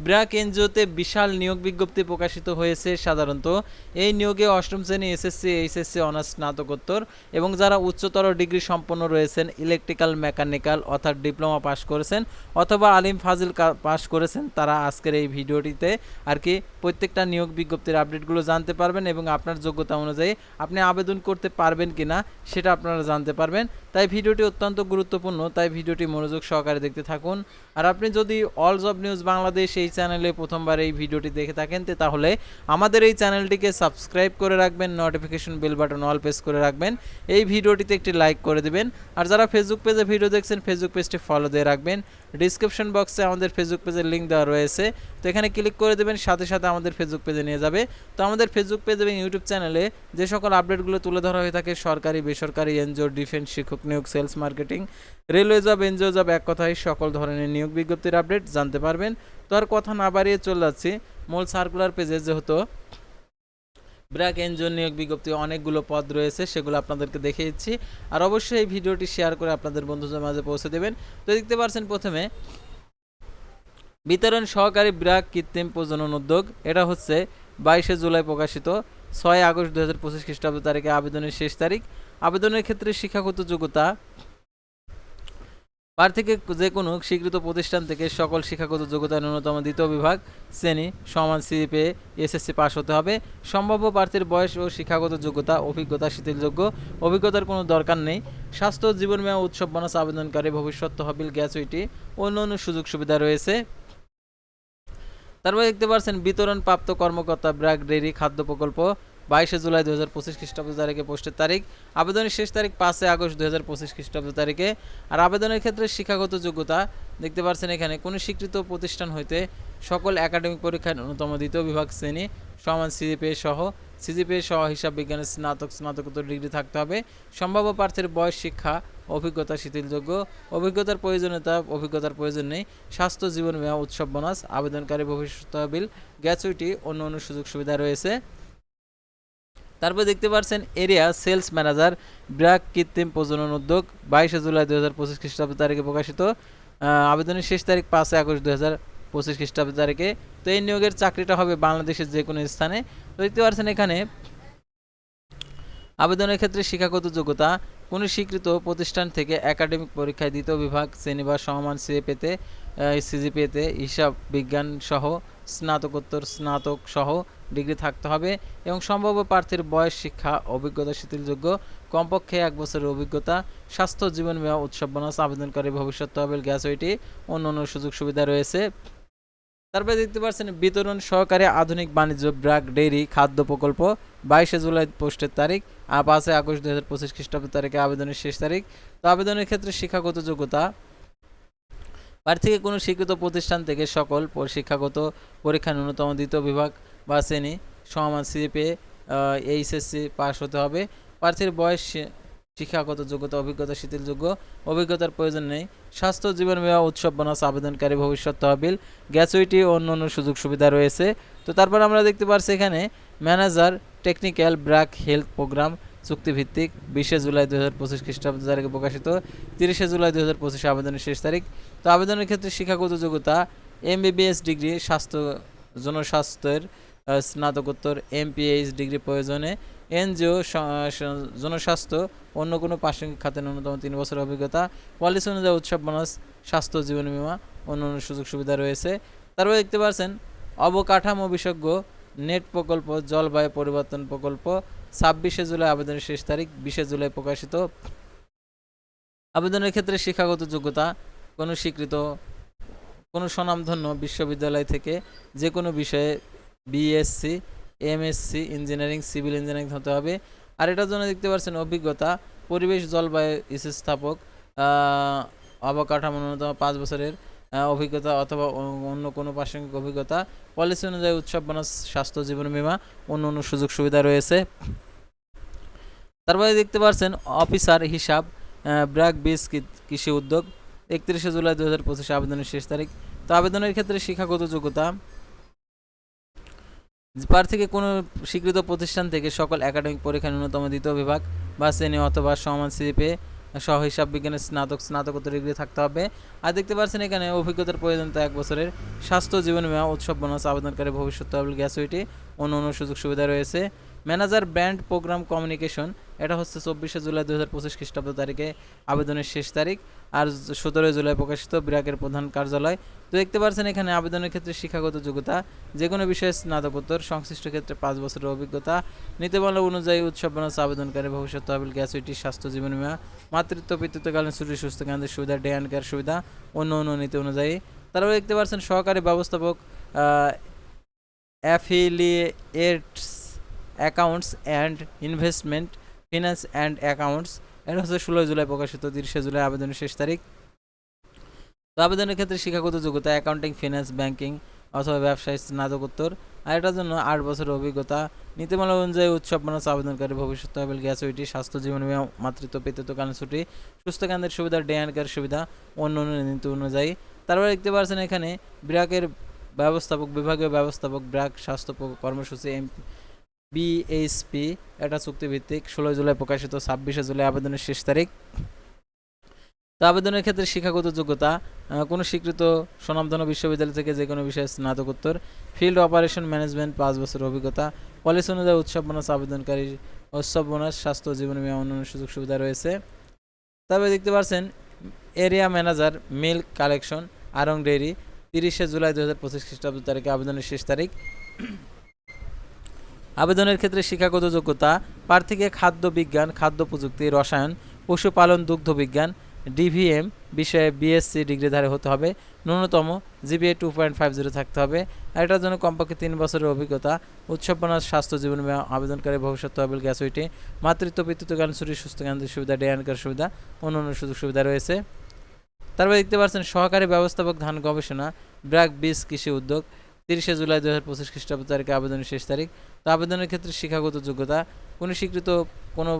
ব্র্যাক এনজিওতে বিশাল নিয়োগ বিজ্ঞপ্তি প্রকাশিত হয়েছে সাধারণত। এই নিয়োগে অষ্টম শ্রেণি এসএসসি, এইচএসসি, অনার্স, স্নাতকোত্তর এবং যারা উচ্চতর ডিগ্রি সম্পন্ন রয়েছেন, ইলেকট্রিক্যাল মেকানিক্যাল অর্থাৎ ডিপ্লোমা পাশ করেছেন অথবা আলিম ফাজিল কা- পাশ করেছেন, তারা আজকের এই ভিডিওটিতে আর কি প্রত্যেকটা নিয়োগ বিজ্ঞপ্তির আপডেটগুলো জানতে পারবেন এবং আপনার যোগ্যতা অনুযায়ী আপনি আবেদন করতে পারবেন কিনা সেটা আপনারা জানতে পারবেন। তাই ভিডিওটি অত্যন্ত গুরুত্বপূর্ণ, তাই ভিডিওটি মনোযোগ সহকারে দেখতে থাকুন। আর আপনি যদি অল জব নিউজ বাংলাদেশ এই চ্যানেলে প্রথমবার এই ভিডিওটি দেখে থাকেন তাহলে আমাদের এই চ্যানেলটিকে সাবস্ক্রাইব করে রাখবেন notification bell button all press করে রাখবেন, এই ভিডিওটিতে একটি লাইক করে দেবেন। আর যারা ফেসবুক পেজে ভিডিও দেখছেন ফেসবুক পেজটি ফলো দিয়ে রাখবেন। ডিসক্রিপশন বক্সে আমাদের ফেসবুক পেজের লিঙ্ক দেওয়া রয়েছে। তো এখানে ক্লিক করে দেবেন, সাথে সাথে আমাদের ফেসবুক পেজে নিয়ে যাবে। তো আমাদের ফেসবুক পেজ এবং ইউটিউব চ্যানেলে যে সকল আপডেটগুলো তুলে ধরা হয়ে থাকে, সরকারি, বেসরকারি, এনজিও ডিফেন্স শিক্ষক নিয়োগ sales marketing railway job NGO job এক কথায় সকল ধরনের নিয়োগ বিজ্ঞপ্তির আপডেট জানতে পারবেন। তো আর কথা না বাড়িয়ে চলে যাচ্ছি। মূল সার্কুলার পেজে যেহেতু ব্র্যাক এনজিও নিয়োগ বিজ্ঞপ্তি অনেকগুলো পদ রয়েছে, সেগুলো আপনাদেরকে দেখিয়েছি আর অবশ্যই এই ভিডিওটি শেয়ার করে আপনাদের বন্ধুদের মাঝে পৌঁছে দেবেন। তো দেখতে পারছেন প্রথমে, বিতরণ সহকারী ব্র্যাক কৃত্রিম প্রজনন উদ্যোগ। এটা হচ্ছে বাইশে জুলাই প্রকাশিত। ছয় আগস্ট দু হাজার পঁচিশ খ্রিস্টাব্দ তারিখে আবেদনের শেষ তারিখ। আবেদনের ক্ষেত্রে শিক্ষাগত যোগ্যতা প্রার্থীকে যে কোনো স্বীকৃত প্রতিষ্ঠান থেকে সকল শিক্ষাগত যোগ্যতা ন্যূনতম দ্বিতীয় বিভাগ, শ্রেণি, সমান সিপে এসএসসি পাস হতে হবে। সম্ভাব্য প্রার্থীর বয়স ও শিক্ষাগত যোগ্যতা, অভিজ্ঞতা, শিথিলযোগ্য অভিজ্ঞতার কোনো দরকার নেই। স্বাস্থ্য, জীবন বীমা উৎসব, বোনাস, আবেদনকারী ভবিষ্যৎ তহবিল গ্যাচুইটি অন্য অন্য সুযোগ সুবিধা রয়েছে। তারপরে দেখতে পাচ্ছেন, বিতরণ প্রাপ্ত কর্মকর্তা, ব্র্যাক, ডেইরি, খাদ্য প্রকল্প বাইশে জুলাই দু হাজার পঁচিশ খ্রিস্টাব্দ তারিখে পোস্টের তারিখ। আবেদনের শেষ তারিখ পাঁচই আগস্ট দু হাজার পঁচিশ খ্রিস্টাব্দ তারিখে। আর আবেদনের ক্ষেত্রে শিক্ষাগত যোগ্যতা দেখতে পাচ্ছেন এখানে, কোনো স্বীকৃত প্রতিষ্ঠান হইতে সকল একাডেমিক পরীক্ষায় ন্যূনতম দ্বিতীয় বিভাগ শ্রেণি, সমান সিজিপিএ সহ সিজিপিএ সহ হিসাব বিজ্ঞানের স্নাতক, স্নাতকোত্তর ডিগ্রি থাকতে হবে। সম্ভাব্য প্রার্থীর বয়স, শিক্ষা, অভিজ্ঞতা, শিথিলযোগ্য, অভিজ্ঞতার প্রয়োজনীয়তা, অভিজ্ঞতার প্রয়োজন নেই, স্বাস্থ্য, জীবন, বীমা, উৎসব, বোনাস, আবেদনকারী ভবিষ্যৎ তহবিল, গ্যাচুইটি, অন্য অন্য সুযোগ সুবিধা রয়েছে। তারপর দেখতে পাচ্ছেন এরিয়া সেলস ম্যানেজার ব্র্যাক কৃত্রিম প্রজনন উদ্যোগ বাইশে জুলাই দু হাজার পঁচিশ খ্রিস্টাব্দ তারিখে প্রকাশিত আবেদনের শেষ তারিখ পাঁচই আগস্ট দু হাজার পঁচিশ খ্রিস্টাব্দ তারিখে। তো এই নিয়োগের চাকরিটা হবে বাংলাদেশের যে কোনো স্থানে। তো দেখতে পাচ্ছেন এখানে আবেদনের ক্ষেত্রে শিক্ষাগত যোগ্যতা, কোনো স্বীকৃত প্রতিষ্ঠান থেকে একাডেমিক পরীক্ষায় দ্বিতীয় বিভাগ, শ্রেণি বা সমান সিএ পেতে সিজিপিএতে হিসাব বিজ্ঞান সহ স্নাতকোত্তর, স্নাতক সহ ডিগ্রি থাকতে হবে এবং সম্ভাব্য প্রার্থীর বয়স, শিক্ষা, অভিজ্ঞতা, শিথিলযোগ্য, কমপক্ষে এক বছরের অভিজ্ঞতা, স্বাস্থ্য, জীবন বীমা, উৎসব বোনাস, আবেদনকারী ভবিষ্যৎ তহবিল, গ্যাস ওইটি অন্য অন্য সুযোগ সুবিধা রয়েছে। তারপরে দেখতে পাচ্ছেন, বিতরণ সহকারে আধুনিক বাণিজ্য, ব্র্যাক, ডেইরি, খাদ্য প্রকল্প, বাইশে জুলাই পোস্টের তারিখ আর পাঁচই আগস্ট দু হাজার পঁচিশ খ্রিস্টাব্দ তারিখে আবেদনের শেষ তারিখ। তো আবেদনের ক্ষেত্রে শিক্ষাগত যোগ্যতা প্রার্থীকে কোনো স্বীকৃত প্রতিষ্ঠান থেকে সকল শিক্ষাগত পরীক্ষা ন্যূনতম দ্বিতীয় বিভাগ বা শ্রেণি সমান সিপে এইচএসসি পাস হতে হবে। প্রার্থীর বয়স শিক্ষাগত যোগ্যতা, অভিজ্ঞতা, শিথিলযোগ্য, অভিজ্ঞতার প্রয়োজন নেই। স্বাস্থ্য, জীবন বীমা, উৎসব, বোনাস, আবেদনকারী, ভবিষ্যৎ তহবিল গ্যাচুইটি অন্য অন্য সুযোগ সুবিধা রয়েছে। তো তারপর আমরা দেখতে পাচ্ছি এখানে manager, technical BRAC health programme চুক্তিভিত্তিক বিশে জুলাই দু হাজার পঁচিশ খ্রিস্টাব্দ তারিখে প্রকাশিত, তিরিশে জুলাই দু হাজার পঁচিশে আবেদনের শেষ তারিখ। তো আবেদনের ক্ষেত্রে শিক্ষাগত যোগ্যতা, এমবিবিএস ডিগ্রি, স্বাস্থ্য, জনস্বাস্থ্যের স্নাতকোত্তর, এমপিএইচ ডিগ্রি প্রয়োজনে, এনজিও জনস্বাস্থ্য, অন্য কোনো প্রাসঙ্গিক খাতে ন্যূনতম তিন বছরের অভিজ্ঞতা, পলিসি অনুযায়ী উৎসব বোনাস, স্বাস্থ্য জীবন বীমা অন্য সুযোগ সুবিধা রয়েছে। তারপরে দেখতে পাচ্ছেন অবকাঠামো বিশেষজ্ঞ, নেট প্রকল্প, জলবায়ু পরিবর্তন প্রকল্প ছাব্বিশে জুলাই আবেদনের শেষ তারিখ বিশে জুলাই প্রকাশিত। আবেদনের ক্ষেত্রে শিক্ষাগত যোগ্যতা কোনো স্বীকৃত কোনো স্বনামধন্য বিশ্ববিদ্যালয় থেকে যে কোনো বিষয়ে BSc MSc engineering civil engineering হতে হবে। আর এটার জন্য দেখতে পাচ্ছেন অভিজ্ঞতা পরিবেশ জলবায়ু আহ, অবকাঠামো ন্যূনতম পাঁচ বছরের অভিজ্ঞতা অথবা অন্য কোনো প্রাসঙ্গিক অভিজ্ঞতা পলিসি অনুযায়ী উৎসব বোনাস স্বাস্থ্য জীবন বীমা অন্য অন্য সুযোগ সুবিধা রয়েছে। তারপরে দেখতে পাচ্ছেন অফিসার হিসাব ব্র্যাক বীজ কৃষি উদ্যোগ, একত্রিশে জুলাই দু হাজার পঁচিশে আবেদনের শেষ তারিখ। তো আবেদনের ক্ষেত্রে শিক্ষাগত যোগ্যতা প্রার্থীকে কোনো স্বীকৃত প্রতিষ্ঠান থেকে সকল একাডেমিক পরীক্ষা ন্যূনতম দ্বিতীয় বিভাগ বা শ্রেণি অথবা সমান সিপে সহ হিসাব বিজ্ঞানের স্নাতক, স্নাতকোত্তর ডিগ্রি থাকতে হবে। আর দেখতে পাচ্ছেন এখানে অভিজ্ঞতার প্রয়োজনীয়তা এক বছরের। স্বাস্থ্য, জীবন বীমা, উৎসব বোনাস, আবেদনকারী ভবিষ্যৎ তহবিল গ্যাসুইটি অন্য অন্য সুযোগ সুবিধা রয়েছে। ম্যানেজার ব্র্যান্ড প্রোগ্রাম কমিউনিকেশন, এটা হচ্ছে চব্বিশে জুলাই দু হাজার পঁচিশ খ্রিস্টাব্দ তারিখে আবেদনের শেষ তারিখ, আর সতেরোই জুলাই প্রকাশিত বিরাকের প্রধান কার্যালয়। তো দেখতে পাচ্ছেন এখানে আবেদনের ক্ষেত্রে শিক্ষাগত যোগ্যতা যে কোনো বিষয়ে স্নাতকোত্তর, সংশ্লিষ্ট ক্ষেত্রে পাঁচ বছরের অভিজ্ঞতা, নীতিমালা অনুযায়ী উৎসব বোনাস আবেদনকারী ভবিষ্যৎ তহবিল, গ্যাসুইটি, স্বাস্থ্য জীবন বীমা মাতৃত্ব পিতৃত্বকালীন ছুটি, সুস্থ কেন্দ্রের সুবিধা ডে অ্যান্ড কেয়ার সুবিধা, অন্য অন্য নীতি অনুযায়ী। তারপরে দেখতে পাচ্ছেন সহকারী ব্যবস্থাপক affiliates accounts and investment, finance and accounts. এটা হচ্ছে ষোলোই জুলাই প্রকাশিত, তিরিশে জুলাই আবেদনের শেষ তারিখ। তো আবেদনের ক্ষেত্রে শিক্ষাগত যোগ্যতা, অ্যাকাউন্টিং, ফিনান্স, ব্যাংকিং অথবা ব্যবসায় স্নাতকোত্তর। আর এটার জন্য আট বছরের অভিজ্ঞতা। নীতিমালা অনুযায়ী উৎসব বোনাস আবেদনকারী, ভবিষ্যৎ, তহবিল, গ্যাস উইটি স্বাস্থ্য, জীবন বিমা, মাতৃত্ব পিতৃত্বকালীন ছুটি, সুস্থ কেন্দ্রের সুবিধা, ডে অ্যান্ড কেয়ার সুবিধা, অন্য অন্য নীতি অনুযায়ী। তারপরে দেখতে পাচ্ছেন এখানে ব্র্যাকের ব্যবস্থাপক, বিভাগীয় ব্যবস্থাপক, ব্র্যাক, স্বাস্থ্য কর্মসূচি, এম বিএইচপি এটা চুক্তিভিত্তিক, ষোলোই জুলাই প্রকাশিত, ছাব্বিশে জুলাই আবেদনের শেষ তারিখ। তো আবেদনের ক্ষেত্রে শিক্ষাগত যোগ্যতা কোনো স্বীকৃত স্বনামধন্য বিশ্ববিদ্যালয় থেকে যে কোনো বিষয়ে স্নাতকোত্তর, ফিল্ড অপারেশন ম্যানেজমেন্ট, পাঁচ বছর অভিজ্ঞতা, পলিসি অনুযায়ী উৎসব বোনাস, আবেদনকারী উৎসব বোনাস, স্বাস্থ্য, জীবন বীমা, অন্যান্য সুযোগ সুবিধা রয়েছে। তবে দেখতে পাচ্ছেন, area manager, milk collection, Aarong dairy, তিরিশে জুলাই দু হাজার পঁচিশ খ্রিস্টাব্দ তারিখে আবেদনের শেষ তারিখ। আবেদনের ক্ষেত্রে শিক্ষাগত যোগ্যতা, প্রার্থীকে খাদ্য বিজ্ঞান, খাদ্য প্রযুক্তি, রসায়ন, পশুপালন, দুগ্ধ বিজ্ঞান, ডিভিএম বিষয়ে বিএসসি ডিগ্রিধারী হতে হবে। ন্যূনতম GPA two point five zero থাকতে হবে। আর এটার জন্য কমপক্ষে তিন বছরের অভিজ্ঞতা উৎসবনাথ স্বাস্থ্য জীবন বীমা আবেদনকারী ভবিষ্যৎ তহবিল গ্যাসুইটি মাতৃত্ব পিতৃত্বকালীন ছুটি সুস্থ কেন্দ্রের সুবিধা ডে অ্যান্ড কেয়ার সুবিধা, অন্যান্য সুযোগ সুবিধা রয়েছে। তারপরে দেখতে পাচ্ছেন সহকারী ব্যবস্থাপক ধান গবেষণা, ব্র্যাক বীজ কৃষি উদ্যোগ তিরিশে জুলাই দু হাজার পঁচিশ খ্রিস্টাব্দ তারিখে আবেদনের শেষ তারিখ। তো আবেদনের ক্ষেত্রে শিক্ষাগত যোগ্যতা, কোনো স্বীকৃত কোনো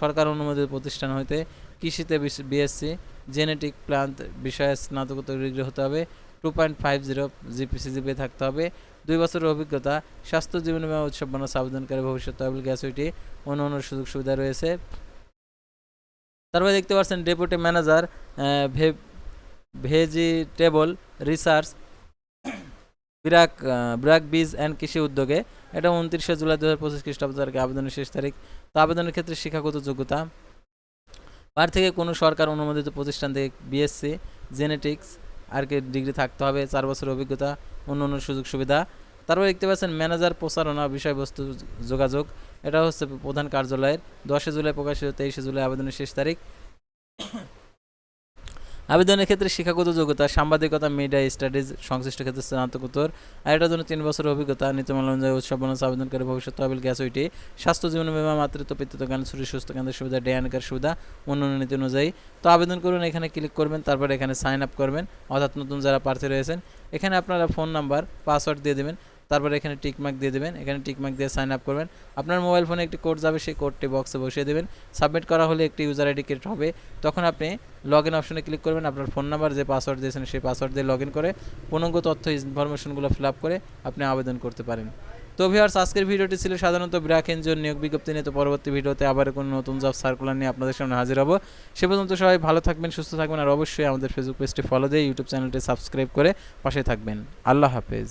সরকার অনুমোদিত প্রতিষ্ঠান হইতে কৃষিতে বিএসসি, জেনেটিক প্লান্ট বিষয়ে স্নাতকোত্তর ডিগ্রি হতে হবে, two point five zero GPA CGPA থাকতে হবে, দুই বছরের অভিজ্ঞতা, স্বাস্থ্য জীবন বীমা উৎসব বোনাস আবেদনকারী ভবিষ্যৎ তহবিল গ্যাসুইটি অন্য অন্য সুযোগ সুবিধা রয়েছে। তারপরে দেখতে পাচ্ছেন deputy manager vegetable research BRAC BRAC বীজ অ্যান্ড কৃষি উদ্যোগে। এটা উনত্রিশে জুলাই দু হাজার পঁচিশ খ্রিস্টাব্দ তারিখে আবেদনের শেষ তারিখ। তো আবেদনের ক্ষেত্রে শিক্ষাগত যোগ্যতা। প্রার্থীকে কোনো সরকার অনুমোদিত প্রতিষ্ঠান থেকে বিএসসি জেনেটিক্স আর কি ডিগ্রি থাকতে হবে, চার বছরের অভিজ্ঞতা, অন্য অন্য সুযোগ সুবিধা। তারপর দেখতে পাচ্ছেন ম্যানেজার প্রচারণা বিষয়বস্তু যোগাযোগ। এটা হচ্ছে প্রধান কার্যালয়ের। দশে জুলাই প্রকাশিত, তেইশে জুলাই আবেদনের শেষ তারিখ। আবেদনের ক্ষেত্রে শিক্ষাগত যোগ্যতা, সাংবাদিকতা মিডিয়া স্টাডিজ সংশ্লিষ্ট ক্ষেত্রে স্নাতকোত্তর, আর এটার জন্য তিন বছর অভিজ্ঞতা নীতিমালা অনুযায়ী উৎসব বোনাস আবেদনকারী ভবিষ্যৎ তহবিল গ্যাস উইটি স্বাস্থ্য জীবন বীমা, মাতৃত্ব, পিতৃত্ব, জ্ঞান ছুটি সুস্থ কেন্দ্রের সুবিধা ডে সুবিধা, অন্যান্য নীতি অনুযায়ী। তো আবেদন করুন, এখানে ক্লিক করবেন, তারপর এখানে সাইন আপ করবেন, অর্থাৎ নতুন যারা প্রার্থী রয়েছেন, এখানে আপনারা ফোন নাম্বার পাসওয়ার্ড দিয়ে দেবেন। তারপরে এখানে টিকমার্ক দিয়ে দেবেন, এখানে টিকমার্ক দিয়ে সাইন আপ করবেন। আপনার মোবাইল ফোনে একটি কোড যাবে, সেই কোডটি বক্সে বসিয়ে দেবেন। সাবমিট করা হলে একটি ইউজার আইডি ক্রিয়েট হবে। তখন আপনি লগ ইন অপশনে ক্লিক করবেন, আপনার ফোন নাম্বার যে পাসওয়ার্ড দিয়েছেন, সেই পাসওয়ার্ড দিয়ে লগ ইন করে পূর্ণাঙ্গ তথ্য ইনফরমেশনগুলো ফিল আপ করে আপনি আবেদন করতে পারেন। তো ভিউয়ার্স আজকের ভিডিওটি ছিল সাধারণত ব্র্যাক এনজিওর নিয়োগ বিজ্ঞপ্তি নিয়ে। তো পরবর্তী ভিডিওতে আবার কোনো নতুন জব সার্কুলার নিয়ে আপনাদের সামনে হাজির হব। সে পর্যন্ত সবাই ভালো থাকবেন, সুস্থ থাকবেন, আর অবশ্যই আমাদের ফেসবুক পেজটি ফলো দিয়ে ইউটিউব চ্যানেলটি সাবস্ক্রাইব করে পাশে থাকবেন। আল্লাহ হাফেজ।